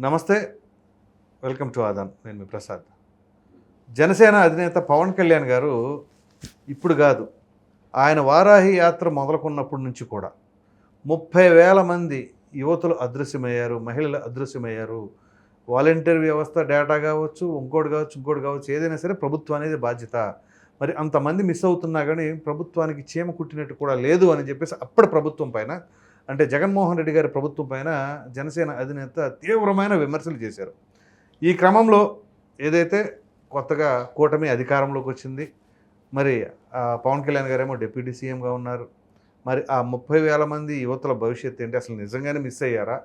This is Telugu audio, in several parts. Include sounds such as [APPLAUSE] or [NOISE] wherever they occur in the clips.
నమస్తే. వెల్కమ్ టు ఆదాన్. నేను మీ ప్రసాద్. జనసేన అధినేత పవన్ కళ్యాణ్ గారు ఇప్పుడు కాదు ఆయన వారాహి యాత్ర మొదలుకున్నప్పటి నుంచి కూడా ముప్పై వేల మంది యువతులు అదృశ్యమయ్యారు మహిళలు అదృశ్యమయ్యారు. వాలంటీర్ వ్యవస్థ డేటా కావచ్చు ఇంకోటి కావచ్చు ఇంకోటి కావచ్చు ఏదైనా సరే ప్రభుత్వం అనేది బాధ్యత. మరి అంతమంది మిస్ అవుతున్నా కానీ ప్రభుత్వానికి చీమ కుట్టినట్టు కూడా లేదు అని చెప్పేసి అప్పటి ప్రభుత్వం పైన అంటే జగన్మోహన్ రెడ్డి గారి ప్రభుత్వం పైన జనసేన అధినేత తీవ్రమైన విమర్శలు చేశారు. ఈ క్రమంలో ఏదైతే కొత్తగా కూటమి అధికారంలోకి వచ్చింది మరి పవన్ కళ్యాణ్ గారేమో డిప్యూటీ సీఎంగా ఉన్నారు. మరి ఆ ముప్పై వేల మంది యువతుల భవిష్యత్తు ఏంటి అసలు నిజంగానే మిస్ అయ్యారా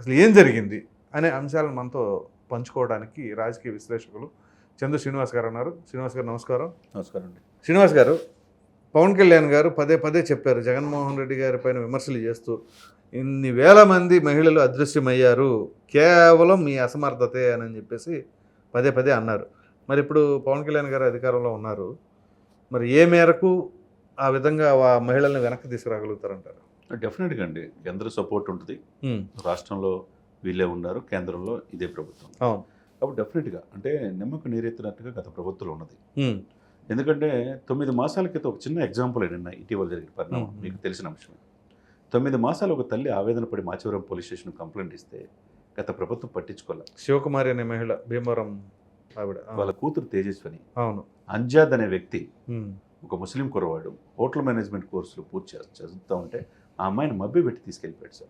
అసలు ఏం జరిగింది అనే అంశాలను మనతో పంచుకోవడానికి రాజకీయ విశ్లేషకులు చందు శ్రీనివాస్ గారు ఉన్నారు. శ్రీనివాస్ గారు నమస్కారం. నమస్కారం అండి. శ్రీనివాస్ గారు పవన్ కళ్యాణ్ గారు పదే పదే చెప్పారు జగన్మోహన్ రెడ్డి గారి పైన విమర్శలు చేస్తూ ఇన్ని వేల మంది మహిళలు అదృశ్యమయ్యారు కేవలం మీ అసమర్థతే అని చెప్పేసి పదే పదే అన్నారు. మరి ఇప్పుడు పవన్ కళ్యాణ్ గారు అధికారంలో ఉన్నారు. మరి ఏ మేరకు ఆ విధంగా ఆ మహిళల్ని వెనక్కి తీసుకురాగలుగుతారంటారు? డెఫినెట్గా అండి. కేంద్ర సపోర్ట్ ఉంటుంది. రాష్ట్రంలో వీళ్ళే ఉన్నారు కేంద్రంలో ఇదే ప్రభుత్వం. అవును. కాబట్టి డెఫినెట్గా అంటే నిమ్మకు నీరెత్తినట్టుగా గత ప్రభుత్వంలో ఉన్నది. ఎందుకంటే తొమ్మిది మాసాల క్రితం ఒక చిన్న ఎగ్జాంపుల్ నిన్న ఇటీవల జరిగిన పరిణామం. మీకు తెలిసిన అంశమే. తొమ్మిది మాసాలు ఒక తల్లి ఆవేదన పడి మాచవరం పోలీస్ స్టేషన్ కంప్లైంట్ ఇస్తే గత ప్రభుత్వం పట్టించుకోలే. శివకుమారి అనే మహిళ భీమవరం ఆవిడ. వాళ్ళ కూతురు తేజస్వని. అవును. అంజాద్ అనే వ్యక్తి ఒక ముస్లిం కురవాడు హోటల్ మేనేజ్మెంట్ కోర్సులు పూర్తి చేస్త- చదువుతూ ఉంటే ఆ అమ్మాయిని మభ్య పెట్టి తీసుకెళ్ళిపోయాడు సార్.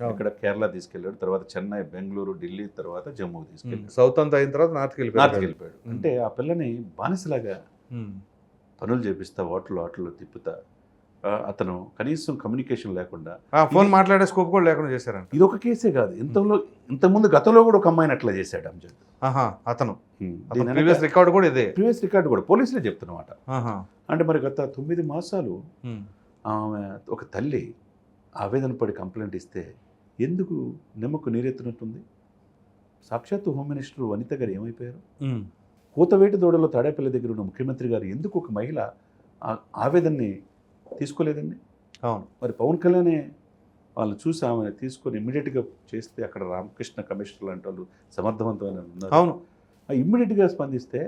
ఇక్కడ కేరళ తీసుకెళ్ళాడు తర్వాత చెన్నై బెంగళూరు ఢిల్లీ తర్వాత జమ్మూకి ఉమ్, తీసుకెళ్ళాడు సౌత్ అంతా అయిన తర్వాత నార్త్కి నార్త్కి వెళ్ళిపోయారు వెళ్ళిపోయాడు అంటే ఆ పిల్లని బానిసలాగా పనులు చేపిస్తా హోటల్ హోటల్లో తిప్పుతా అతను కనీసం కమ్యూనికేషన్ లేకుండా ఫోన్ మాట్లాడే స్కోప్ కూడా లేకుండా చేశారంట. ఇది ఒక కేసే కాదు. ఇంతలో ఇంతకుముందు గతంలో కూడా ఒక అమ్మాయిని అట్లా చేశాడు అంజద్. అతను. ప్రీవియస్ రికార్డ్ కూడా ఇదే. ప్రీవియస్ రికార్డు కూడా పోలీసులే చెప్తున్నమాట. అంటే మరి గత తొమ్మిది మాసాలు ఆమె ఒక తల్లి ఆవేదన పడి కంప్లైంట్ ఇస్తే ఎందుకు నిమ్మకు నీరెత్తినట్టుంది? సాక్షాత్తు హోమ్ మినిస్టర్ వనిత గారు ఏమైపోయారు? కూతవేటి దూడలో తాడేపల్లి దగ్గర ఉన్న ముఖ్యమంత్రి గారు ఎందుకు ఒక మహిళ ఆవేదనని తీసుకోలేదండి? అవును. మరి పవన్ కళ్యాణే వాళ్ళని చూసి ఆమె తీసుకొని ఇమ్మీడియట్గా చేస్తే అక్కడ రామకృష్ణ కమిషనర్ లాంటి వాళ్ళు సమర్థవంతమైన ఉన్నారు. అవును. ఇమ్మీడియట్గా స్పందిస్తే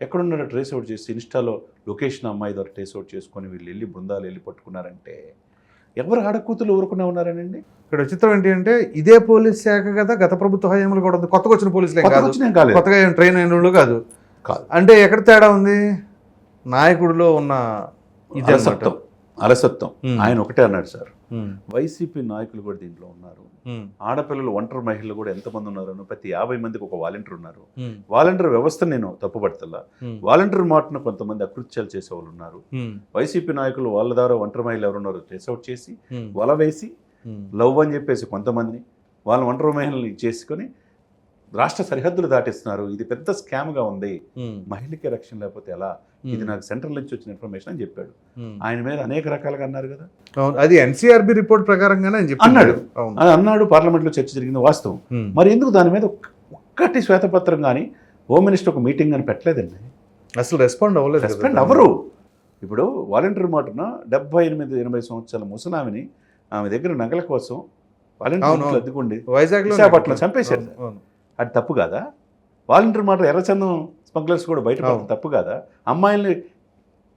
ఎక్కడున్నాడో ట్రేస్ అవుట్ చేసి ఇన్స్టాలో లొకేషన్ అమ్మాయి ద్వారా ట్రేస్ అవుట్ చేసుకొని వీళ్ళు వెళ్ళి బృందాలు వెళ్ళి పట్టుకున్నారంటే ఎవరు ఆడకూతులు ఊరుకునే ఉన్నారనండి? ఇక్కడ విచిత్రం ఏంటి అంటే ఇదే పోలీస్ శాఖ కదా గత ప్రభుత్వ హయాంలో కూడా ఉంది. కొత్తగా వచ్చిన పోలీసులే కాదు. కొత్తగా ఏం ట్రైన్ అయిన వాళ్ళు కాదు. కాదు. అంటే ఎక్కడ తేడా ఉంది? నాయకుడిలో ఉన్న ఇది. అలసత్వం. ఆయన ఒకటే అన్నాడు సార్. వైసీపీ నాయకులు కూడా దీంట్లో ఉన్నారు. ఆడపిల్లలు ఒంటరి మహిళలు కూడా ఎంతమంది ఉన్నారు ప్రతి యాభై మందికి ఒక వాలంటీర్ ఉన్నారు. వాలంటీర్ వ్యవస్థ నేను తప్పుపడతల్లా ఉమ్, వాలంటీర్ మాటను కొంతమంది అకృత్యాలు చేసే వాళ్ళు ఉన్నారు వైసీపీ నాయకులు వాళ్ళ ద్వారా ఒంటరి మహిళలు ఎవరున్నారో అవుట్ చేసి వల వేసి లవ్ అని చెప్పేసి కొంతమందిని వాళ్ళ ఒంటరి మహిళల్ని చేసుకొని రాష్ట్ర సరిహద్దులు దాటిస్తున్నారు. ఇది పెద్ద స్కామ్గా ఉంది. మహిళకి రక్షణ లేకపోతే ఎలా? ఇది నాకు సెంట్రల్ నుంచి వచ్చిన ఇన్ఫర్మేషన్ అని చెప్పాడు. ఆయన మీద అనేక రకాలుగా అన్నారు కదా. అది ఎన్సీఆర్బి రిపోర్ట్ ప్రకారంగానే. అన్నాడు. అన్నాడు పార్లమెంట్లో చర్చ జరిగింది వాస్తవం. మరి ఎందుకు దాని మీద ఒక్క- ఒక్కటి శ్వేతపత్రం కానీ హోమ్ మినిస్టర్ ఒక మీటింగ్ అని పెట్టలేదండి? అసలు రెస్పాండ్ అవ్వలేదు రెస్పెండ్. ఎవరు ఇప్పుడు వాలంటీర్ మాటన డెబ్బై ఎనిమిది ఎనభై సంవత్సరాల ముసలామిని ఆమె దగ్గర నగల కోసం వాలంటీర్. అద్దుకోండి వైజాగ్ విశాఖపట్నం చంపేశారు. అది తప్పు కాదా? వాలంటీర్ మాట ఎర్రచందం స్మగ్లర్స్ కూడా బయట. తప్పు కాదా? అమ్మాయిల్ని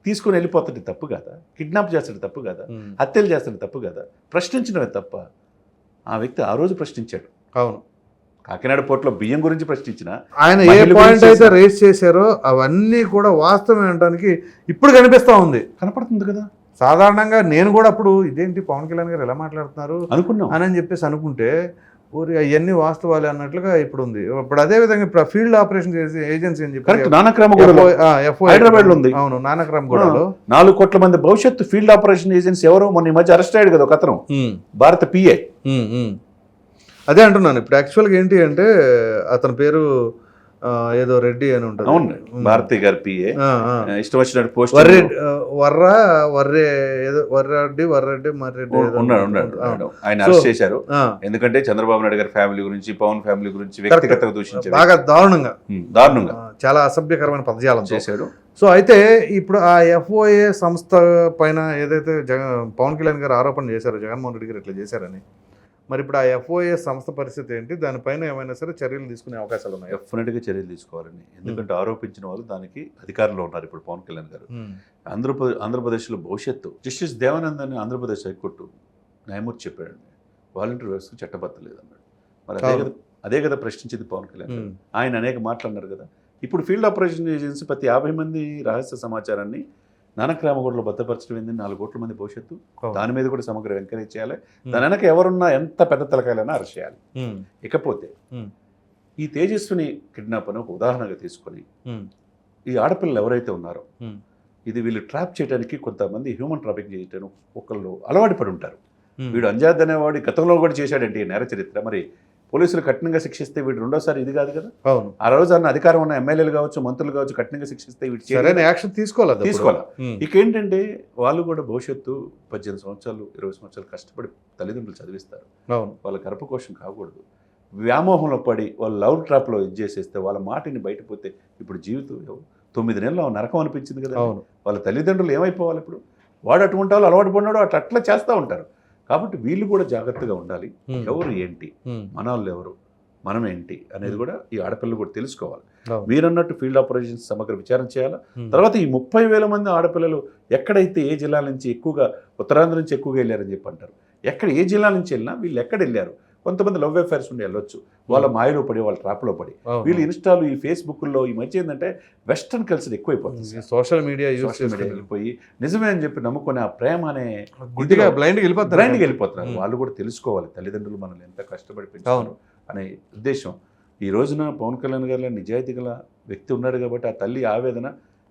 తీసుకొని వెళ్ళిపోతుంటే తప్పు కాదా? కిడ్నాప్ చేస్తుంటే తప్పు కాదా? హత్యలు చేస్తుంటే తప్పు కాదా? ప్రశ్నించడమే తప్ప ఆ వ్యక్తి ఆ రోజు ప్రశ్నించాడు. అవును. కాకినాడ పోర్టులో బియ్యం గురించి ప్రశ్నించిన ఆయన ఏ పాయింట్ అయితే రేస్ చేశారో అవన్నీ కూడా వాస్తవం అనడానికి ఇప్పుడు కనిపిస్తా ఉంది. కనపడుతుంది కదా? సాధారణంగా నేను కూడా అప్పుడు ఇదేంటి పవన్ కళ్యాణ్ గారు ఎలా మాట్లాడుతున్నారు అనుకున్నాం. అని అని చెప్పేసి అనుకుంటే ఊరి అవన్నీ వాస్తవాలే అన్నట్లుగా ఇప్పుడు ఉంది ఇప్పుడు అదే విధంగా ఇప్పుడు ఫీల్డ్ ఆపరేషన్ చేసి ఏజెన్సీ అని చెప్పి నానక్రామగూడలో హైదరాబాద్లో ఉంది. అవును నానక్రమ్ గూడలో. నాలుగు కోట్ల మంది భవిష్యత్తు ఫీల్డ్ ఆపరేషన్ ఏజెన్సీ ఎవరో మొన్న ఈ మధ్య అరెస్ట్ అయ్యాడు కదా ఒక అతను. భారత పిఏ. అదే అంటున్నాను. ఇప్పుడు యాక్చువల్గా ఏంటి అంటే అతని పేరు ఏదో రెడ్డి అని ఉంటుంది. అవును. భారతి గారి పిఏ. ఇష్టం వచ్చినట్టు పోస్ట్ వర్రె వర్ర వర్రే ఏదో వర్రెడ్డి వర్రెడ్డి మర్రెడ్డి ఉన్నాడు ఉన్నాడు. ఆయన అరెస్ట్ చేశారు. ఎందుకంటే చంద్రబాబు నాయుడు గారి ఫ్యామిలీ గురించి పవన్ ఫ్యామిలీ గురించి వ్యక్తిగతంగా దూషించారు బాగా దారుణంగా. దారుణంగా. చాలా అసభ్యకరమైన పదజాలం చేశాడు. సో అయితే ఇప్పుడు ఆ ఎఫ్ఓఏ సంస్థ పైన ఏదైతే జగ పవన్ కళ్యాణ్ గారు ఆరోపణ చేశారో జగన్మోహన్ రెడ్డి గారు ఇట్లా చేశారని? మరి ఇప్పుడు ఆ ఎఫ్ఓఎస్ సంస్థ పరిస్థితి ఏంటి? దానిపైన ఏమైనా సరే చర్యలు తీసుకునే అవకాశాలు ఉన్నాయి? డెఫినెట్గా చర్యలు తీసుకోవాలని ఎందుకంటే ఆరోపించిన వాళ్ళు దానికి అధికారంలో ఉన్నారు ఇప్పుడు పవన్ కళ్యాణ్ గారు. ఆంధ్రప్రదేశ్ ఆంధ్రప్రదేశ్లో భవిష్యత్తు. జస్టిస్ దేవానంద్ అని ఆంధ్రప్రదేశ్ హైకోర్టు న్యాయమూర్తి చెప్పాడండి. వాలంటీర్ వ్యవస్థకు చట్టబద్ధ లేదన్నాడు మరి అదే. కదా అదే కదా ప్రశ్నించింది పవన్ కళ్యాణ్ గారు. ఆయన అనేక మాట్లాడినారు కదా. ఇప్పుడు ఫీల్డ్ ఆపరేషన్ ఏజెన్సీ ప్రతి యాభై మంది రహస్య సమాచారాన్ని నానక్రామగూడలో భద్రపరచడం ఏంది నాలుగు కోట్ల మంది భవిష్యత్తు. దాని మీద కూడా సమగ్ర ఎంకరేజ్ చేయాలి. దాని వెనక ఎవరున్నా ఎంత పెద్ద తలకాయలైనా అరెస్ట్ చేయాలి ఇకపోతే. ఈ తేజస్విని కిడ్నాప్ అని ఒక ఉదాహరణగా తీసుకొని ఈ ఆడపిల్లలు ఎవరైతే ఉన్నారో. ఇది వీళ్ళు ట్రాప్ చేయడానికి కొంతమంది హ్యూమన్ ట్రాఫిక్ చేయటం ఒకళ్ళు అలవాటు పడి ఉంటారు. వీడు అంజాద్ అనేవాడు గతంలో కూడా చేశాడంటే ఈ నేర చరిత్ర. మరి పోలీసులు కఠినంగా శిక్షిస్తే వీడు రెండోసారి ఇది కాదు కదా? అవును. ఆ రోజు అన్న అధికారం ఉన్న ఎమ్మెల్యేలు కావచ్చు మంత్రులు కావచ్చు కఠినంగా శిక్షిస్తే చేయలేదు. సరైన యాక్షన్ తీసుకోవాలి. తీసుకోవాలా. ఇక ఏంటంటే వాళ్ళు కూడా భవిష్యత్తు పద్దెనిమిది సంవత్సరాలు ఇరవై సంవత్సరాలు కష్టపడి తల్లిదండ్రులు చదివిస్తారు. అవును. వాళ్ళ గర్భకోశం కాకూడదు. వ్యామోహంలో పడి వాళ్ళు లవ్ ట్రాప్లో ఇది చేసేస్తే వాళ్ళ మాటిని బయటపోతే ఇప్పుడు జీవితం తొమ్మిది నెలలు నరకం అనిపించింది కదా? అవును. వాళ్ళ తల్లిదండ్రులు ఏమైపోవాలి ఇప్పుడు? వాడు అటువంటి వాళ్ళు అలవాటు పడినాడు అట్లా అట్లా చేస్తూ ఉంటారు. కాబట్టి వీళ్ళు కూడా జాగ్రత్తగా ఉండాలి. ఎవరు ఏంటి. మన వాళ్ళు ఎవరు? మనం ఏంటి? అనేది కూడా ఈ ఆడపిల్లలు కూడా తెలుసుకోవాలి. మీరన్నట్టు ఫీల్డ్ ఆపరేషన్స్ సమగ్ర విచారణ చేయాలా. తర్వాత ఈ ముప్పై వేల మంది ఆడపిల్లలు ఎక్కడైతే ఏ జిల్లాల నుంచి ఎక్కువగా ఉత్తరాంధ్ర నుంచి ఎక్కువగా వెళ్ళారని చెప్పి అంటారు? ఎక్కడ ఏ జిల్లా నుంచి వెళ్ళినా వీళ్ళు ఎక్కడ వెళ్ళారు? కొంతమంది లవ్ అఫైర్స్ ఉండి వెళ్ళొచ్చు. వాళ్ళ మాయలో పడి వాళ్ళ ట్రాప్లో పడి. వీళ్ళు ఇన్స్టాలు ఈ ఫేస్బుక్లో ఈ మధ్య ఏంటంటే వెస్ట్రన్ కల్చర్ ఎక్కువైపోతుంది సోషల్ మీడియా సోషల్ మీడియా వెళ్ళిపోయి నిజమే అని చెప్పి నమ్ముకునే ఆ ప్రేమ అనే గుడ్డిగా బ్లైండ్ వెళ్ళిపోతారు బ్రాండ్కి వెళ్ళిపోతున్నారు. వాళ్ళు కూడా తెలుసుకోవాలి తల్లిదండ్రులు మనల్ని ఎంత కష్టపడి. పెంచారు అనే ఉద్దేశం ఈ రోజున పవన్ కళ్యాణ్ గారి నిజాయితీ గల వ్యక్తి ఉన్నాడు కాబట్టి ఆ తల్లి ఆవేదన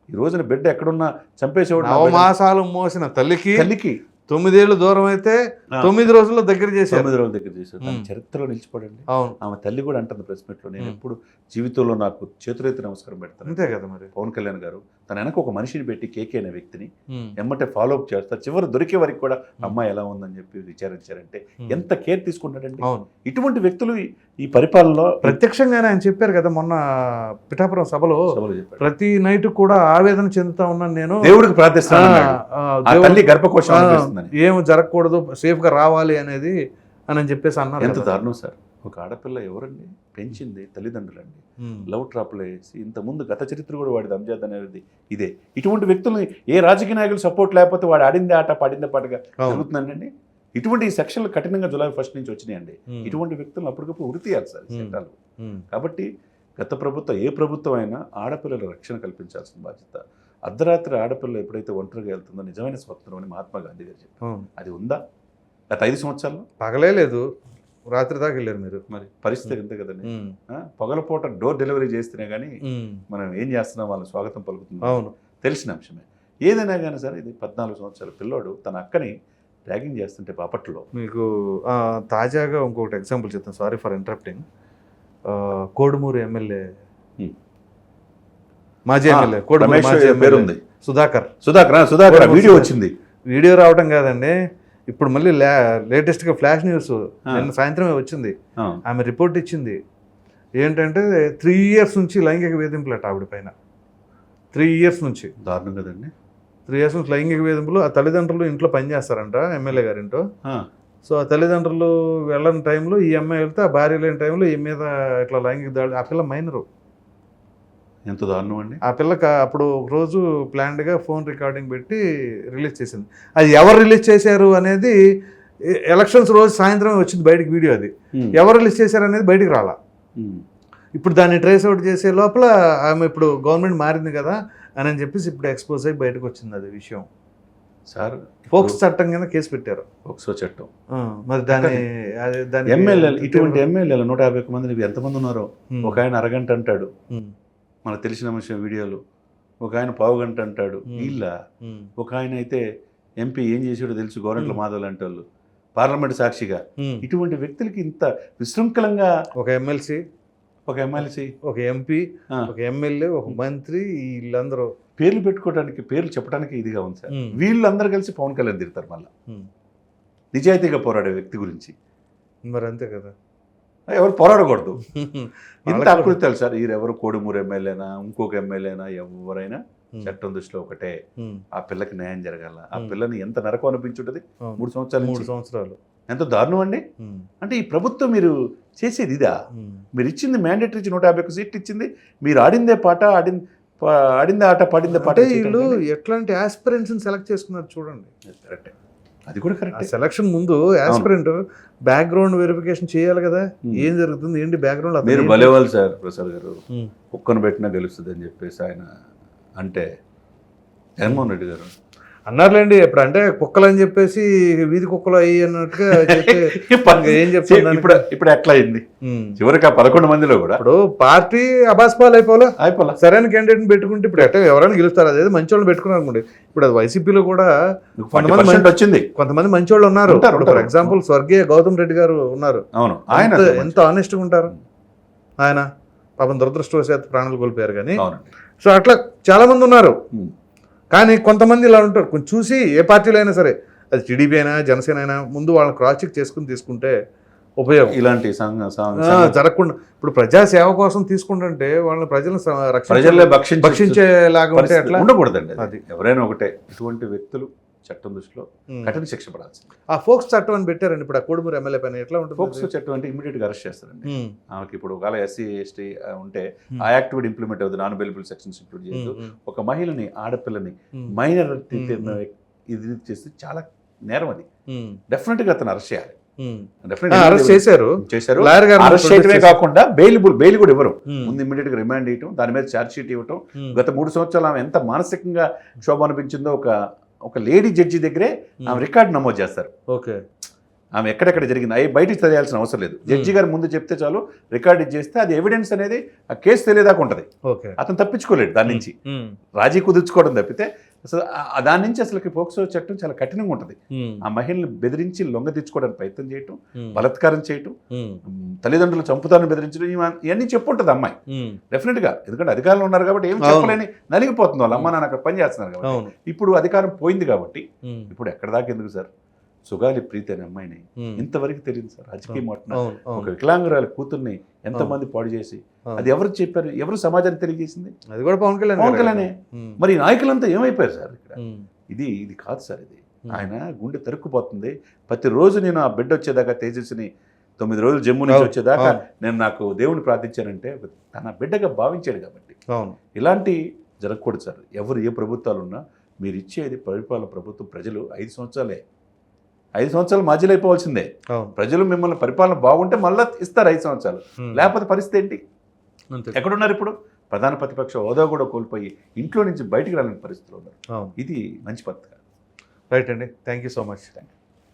ఈ రోజున బిడ్డ ఎక్కడున్నా చంపేసేవాడు. నవమాసాలు మోసిన తల్లికి తల్లికి తొమ్మిదేళ్ళు దూరం అయితే. తొమ్మిది రోజుల్లో దగ్గర చేశారు తొమ్మిది రోజుల దగ్గర ఉమ్. చరిత్రలో నిలిచిపోడండి అవును ఆమె తల్లి కూడా అంటుంది ప్రెస్ మీట్లో నేను. ఎప్పుడు జీవితంలో నాకు చేతులెత్తి నమస్కారం పెడతాను అంతే కదా మరి పవన్ కళ్యాణ్ గారు తన వెనక ఒక మనిషిని పెట్టి కేకే అనే వ్యక్తిని. ఎమ్మటే ఫాలో అప్ చేస్తారు చివరి దొరికే వరకు కూడా అమ్మాయి ఎలా ఉందని చెప్పి విచారించారంటే. ఎంత కేర్ తీసుకుంటాడండి ఇటువంటి వ్యక్తులు ఈ- పరిపాలనలో ప్రత్యక్షంగానే ఆయన చెప్పారు కదా మొన్న పిఠాపురం సభలో ప్రతి నైట్ కూడా ఆవేదన చెందుతా ఉన్నాను నేను దేవుడికి ప్రార్థిస్తాను అన్నాడు. ఆ, ఆ దేవుడు- తల్లి గర్భకోశం ఏం జరగకూడదు సేఫ్గా రావాలి అనేది అని చెప్పేసి అన్నారు ఎంత. దారుణం సార్ ఒక ఆడపిల్ల ఎవరండి పెంచింది తల్లిదండ్రులండి. లవ్ ట్రాప్లో వేసి ఇంతకుముందు గత చరిత్ర కూడా వాడిది అంజాద్ అనేది ఇదే ఇటువంటి వ్యక్తుల్ని ఏ రాజకీయ నాయకులు సపోర్ట్ లేకపోతే వాడు ఆడిందే ఆట పాడిందే పాటగా. జరుగుతుందండి ఇటువంటి సెక్షన్లు కఠినంగా జులై ఫస్ట్ నుంచి వచ్చినాయండి. ఇటువంటి వ్యక్తులను అప్పటికప్పుడు ఉరి తీయాలి సార్. చట్టాలు. కాబట్టి గత ప్రభుత్వం ఏ ప్రభుత్వం అయినా ఆడపిల్లల రక్షణ కల్పించాల్సిన బాధ్యత అర్ధరాత్రి ఆడపిల్ల ఎప్పుడైతే ఒంటరిగా వెళ్తుందో నిజమైన స్వతంత్రం అని మహాత్మా గాంధీ గారు చెప్పారు. అది ఉందా గత ఐదు సంవత్సరాల్లో పగలే లేదు రాత్రి దాకా వెళ్ళారు మీరు. మరి పరిస్థితి అంతే కదండి. పగలపూట డోర్ డెలివరీ చేస్తేనే కానీ. మనం ఏం చేస్తున్నాం వాళ్ళని స్వాగతం పలుకుతున్నాం అవును. తెలిసిన అంశమే. ఏదైనా కానీ సరే ఇది పద్నాలుగు సంవత్సరాల పిల్లోడు తన అక్కని ర్యాగింగ్ చేస్తుంటే బాపట్లో మీకు తాజాగా ఇంకొకటి ఎగ్జాంపుల్ చెప్తాను. Sorry for interrupting. Kodumuru MLA. మాజీ ఎమ్మెల్యే కోడుమూరు మాజీ ఎమ్మెల్యే. సుధాకర్. సుధాకర్ సుధాకర్ వీడియో. వచ్చింది. వీడియో రావడం కాదండి. ఇప్పుడు మళ్ళీ లా లేటెస్ట్గా ఫ్లాష్ న్యూస్. నిన్న సాయంత్రమే వచ్చింది. ఆమె రిపోర్ట్ ఇచ్చింది. ఏంటంటే త్రీ ఇయర్స్ నుంచి లైంగిక వేధింపులట ఆవిడ పైన. త్రీ ఇయర్స్ నుంచి. దారుణం కదండి. త్రీ ఇయర్స్ నుంచి లైంగిక వేధింపులు ఆ తల్లిదండ్రులు ఇంట్లో పనిచేస్తారంట ఎమ్మెల్యే గారింటో. సో ఆ తల్లిదండ్రులు వెళ్ళని టైంలో ఈ అమ్మాయి వెళ్తే ఆ భార్య లేని టైంలో ఈ మీద ఇట్లా లైంగిక దాడి ఆ పిల్ల మైనరు. ఎంత దారుణం అండి? ఆ పిల్లకి అప్పుడు ఒక రోజు ప్లాన్డ్గా ఫోన్ రికార్డింగ్ పెట్టి రిలీజ్ చేసింది. అది ఎవరు రిలీజ్ చేశారు అనేది ఎలక్షన్స్ రోజు సాయంత్రం వచ్చింది బయటికి వీడియో అది. ఎవరు రిలీజ్ చేశారు అనేది బయటికి రాలా. ఇప్పుడు దాన్ని ట్రేస్ అవుట్ చేసే లోపల ఆమె ఇప్పుడు గవర్నమెంట్ మారింది కదా అని అని చెప్పేసి ఇప్పుడు ఎక్స్పోజ్ అయ్యి బయటకు వచ్చింది అది విషయం. సార్ ఫోక్స్ చట్టం కింద కేసు పెట్టారు. ఒకసో చట్టం. మరి దాని దానికి ఎమ్మెల్యేలు ఇటువంటి ఎమ్మెల్యేలు నూట యాభై ఒక్క మంది ఎంతమంది ఉన్నారో ఒక ఆయన అరగంట అంటాడు. మనకు తెలిసిన విషయం వీడియోలు ఒక ఆయన పావు గంట అంటాడు. వీళ్ళ ఒక ఆయన అయితే ఎంపీ ఏం చేసాడో తెలుసు గవర్నమెంట్. మాధవ్ లాంటి వాళ్ళు. పార్లమెంట్ సాక్షిగా. ఇటువంటి వ్యక్తులకి ఇంత విశృంఖలంగా ఒక ఎమ్మెల్సీ. ఒక ఎమ్మెల్సీ. ఒక ఎంపీ ఒక ఎమ్మెల్యే ఒక మంత్రి వీళ్ళందరూ. పేర్లు పెట్టుకోవడానికి పేర్లు చెప్పడానికి ఇదిగా ఉంది సార్. వీళ్ళందరూ కలిసి పవన్ కళ్యాణ్ తిడతారు మళ్ళీ. నిజాయితీగా పోరాడే వ్యక్తి గురించి. మరి అంతే కదా. ఎవరు పోరాడకూడదు. [LAUGHS] ఇంత తెలుసు సార్ ఎవరు కోడుమూరు ఎమ్మెల్యేనా ఇంకొక ఎమ్మెల్యేనా ఎవరైనా చట్టం దృష్టిలో ఒకటే. ఆ పిల్లకి న్యాయం జరగాల. ఆ. పిల్లని ఎంత నరకం అనిపించుంటది. మూడు సంవత్సరాల మూడు సంవత్సరాలు. ఎంత దారుణం అండి. అంటే ఈ ప్రభుత్వం మీరు చేసేది ఇదా. మీరు ఇచ్చింది మ్యాండేటరీ ఇచ్చి నూట యాభై ఒక్క సీట్లు ఇచ్చింది. మీరు ఆడిందే పాట ఆడిన పా- ఆడిందే ఆట పాడిందే పాట వీళ్ళు ఎట్లాంటి ఆస్పిరెంట్స్ సెలెక్ట్ చేసుకున్నారు చూడండి. కరెక్టే అది కూడా కరెక్టే. సెలక్షన్ ముందు ఆస్పిరెంట్ బ్యాక్గ్రౌండ్ వెరిఫికేషన్ చేయాలి కదా. ఏం జరుగుతుంది? ఏంటి బ్యాక్గ్రౌండ్ మీరు భలేవాళ్ళు సార్ ప్రసాద్ గారు. ఉమ్. కుక్కను పెట్టినా గెలుస్తుంది అని చెప్పేసి ఆయన అంటే జగన్మోహన్ రెడ్డి గారు. అన్నారులేండి ఇప్పుడు అంటే కుక్కలు అని చెప్పేసి వీధి కుక్కలు అయ్యి అన్నట్టుగా [LAUGHS] ఏం చెప్తాను? ఇప్పుడు ఇప్పుడు ఎట్లా అయింది. చివరికి ఆ పదకొండు మందిలో కూడా? ఇప్పుడు పార్టీ అబాస్పాల్ అయిపోలే అయిపోలా సరైన క్యాండిడేట్ పెట్టుకుంటే ఇప్పుడు ఎట్లా ఎవరైనా గెలుస్తారు? అదే మంచి వాళ్ళు పెట్టుకున్నారు అనుకోండి. ఇప్పుడు అది వైసీపీలో కూడా కొంతమంది వచ్చింది. కొంతమంది మంచి వాళ్ళు ఉన్నారు ఫర్. ఎగ్జాంపుల్ స్వర్గీయ గౌతమ్ రెడ్డి గారు ఉన్నారు. అవును ఆయన ఎంత- ఆనెస్ట్గా ఉంటారు? ఆయన పాపం దురదృష్టవశాత్తు ప్రాణాలు కోల్పోయారు కానీ. సో అట్లా చాలా మంది ఉన్నారు. కానీ కొంతమంది ఇలా ఉంటారు కొంచెం చూసి ఏ పార్టీలో అయినా సరే అది టీడీపీ అయినా జనసేన అయినా ముందు వాళ్ళని క్రాస్ చెక్ చేసుకుని తీసుకుంటే ఉపయోగం ఇలాంటి జరగకుండా ఇప్పుడు ప్రజా సేవ కోసం తీసుకుంటుంటే వాళ్ళని ప్రజలను రక్షించే- భక్షించేలాగా ఉంటే ఎట్లా ఉండకూడదండి. అది. ఎవరైనా ఒకటే ఇటువంటి వ్యక్తులు చట్టం దృష్టిలో. కఠిన శిక్ష పడాల్సింది. ఆ ఫోక్స్ చట్టం అని పెట్టారండి ఇప్పుడు ఆ కోడుమూరు ఎమ్మెల్యే పైన ఎట్లా ఉంటుంది ఫోక్స్ చట్టం అంటే ఇమీడియట్గా అరెస్ట్ చేస్తారండి. ఆమెకి ఇప్పుడు ఒకవేళ ఎస్సీ ఎస్టీ ఉంటే. ఆ యాక్ట్ కూడా ఇంప్లిమెంట్ అవుతుంది. నాన్ అవైలబుల్ సెక్షన్స్ ఇంప్లిమెంట్ చేయదు ఒక మహిళని ఆడపిల్లని మైనర్. ఇది చేస్తే చాలా నేరం అది. డెఫినెట్గా అతను అరెస్ట్ చేయాలి. చేశారు. చేశారు. అరెస్ట్ చేయడమే కాకుండా బెయిల్ బెయిల్ కూడా ఇవ్వరు. ముందు ఇమీడియట్గా రిమాండ్ చేయటం దాని మీద ఛార్జ్ షీట్ ఇవ్వటం. గత మూడు సంవత్సరాలు ఆమె ఎంత మానసికంగా శోభ అనిపించిందో ఒక ఒక లేడీ జడ్జి దగ్గరే ఆమె రికార్డు నమోదు చేస్తారు. ఓకే. ఆమె ఎక్కడెక్కడ జరిగింది అవి బయటికి తెలియాల్సిన అవసరం లేదు. జడ్జి గారు ముందు చెప్తే చాలు రికార్డ్ ఇచ్చేస్తే అది ఎవిడెన్స్ అనేది ఆ కేసు తెలియదాకా ఉంటుంది. ఓకే. అతను తప్పించుకోలేడు దాని నుంచి. రాజీ కుదుర్చుకోవడం తప్పితే అసలు దాని నుంచి అసలు పోక్సో చట్టం చాలా కఠినంగా ఉంటుంది. ఆ మహిళని బెదిరించి లొంగ తెచ్చుకోవడానికి ప్రయత్నం చేయటం బలాత్కారం చేయటం తల్లిదండ్రులు చంపుతారని బెదిరించడం ఇవ- ఇవన్నీ చెప్పుంటుంది అమ్మాయి. డెఫినెట్గా. ఎందుకంటే అధికారంలో ఉన్నారు కాబట్టి ఏం. చెప్పలేని నలిగిపోతుంది వాళ్ళు అమ్మ నాన్న అక్కడ పని చేస్తున్నారు కాబట్టి. ఇప్పుడు అధికారం పోయింది కాబట్టి ఇప్పుడు ఎక్కడ దాకా ఎందుకు సార్? సుగాలి ప్రీతి అనే అమ్మాయిని ఇంతవరకు తెలియదు సార్. రాజకీయ మాట అవును. ఒక వికలాంగురాలి కూతుర్ని ఎంతమంది పాడు చేసి. అది ఎవరు చెప్పారు? ఎవరు సమాజానికి తెలియజేసింది? అది కూడా పవన్ కళ్యాణ్ పవన్ కళ్యాణే. మరి నాయకులంతా ఏమైపోయారు సార్ ఇక్కడ? ఇది ఇది కాదు సార్ ఇది. ఆయన గుండె తరుక్కుపోతుంది. ప్రతిరోజు నేను ఆ బిడ్డ వచ్చేదాకా తేజస్విని తొమ్మిది రోజులు జమ్ము నుంచి వచ్చేదాకా. నేను నాకు దేవుని ప్రార్థించానంటే తన బిడ్డగా భావించాడు కాబట్టి. ఇలాంటి జరగకూడదు సార్. ఎవరు ఏ ప్రభుత్వాలు ఉన్నా మీరు ఇచ్చేది పరిపాలన ప్రభుత్వం ప్రజలు ఐదు సంవత్సరాలే. ఐదు సంవత్సరాలు మాజీలు అయిపోవాల్సిందే. ప్రజలు మిమ్మల్ని పరిపాలన బాగుంటే మళ్ళీ ఇస్తారు ఐదు సంవత్సరాలు. లేకపోతే పరిస్థితి ఏంటి? ఎక్కడున్నారు ఇప్పుడు? ప్రధాన ప్రతిపక్ష హోదా కూడా కోల్పోయి ఇంట్లో నుంచి బయటికి రాలేని పరిస్థితులు ఉన్నారు. ఇది మంచి కాదు. రైట్ అండి. Thank you so much. Thank you